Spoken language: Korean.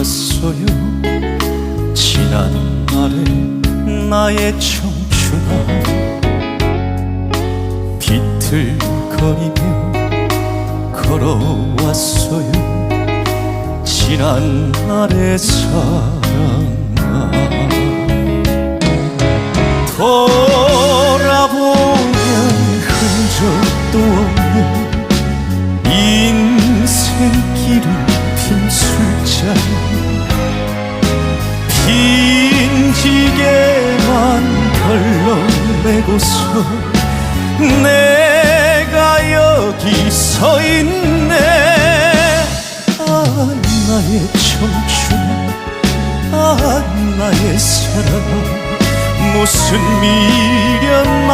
왔어요 지난 날의 나의 청춘아 비틀거리며 걸어왔어요 지난 날의 사랑아 돌아보면 흔적도 없는 인생길을 빈 수. 빈지게만 걸러내고서 내가 여기 서 있네. 아 나의 청춘 아 나의 사랑 무슨 미련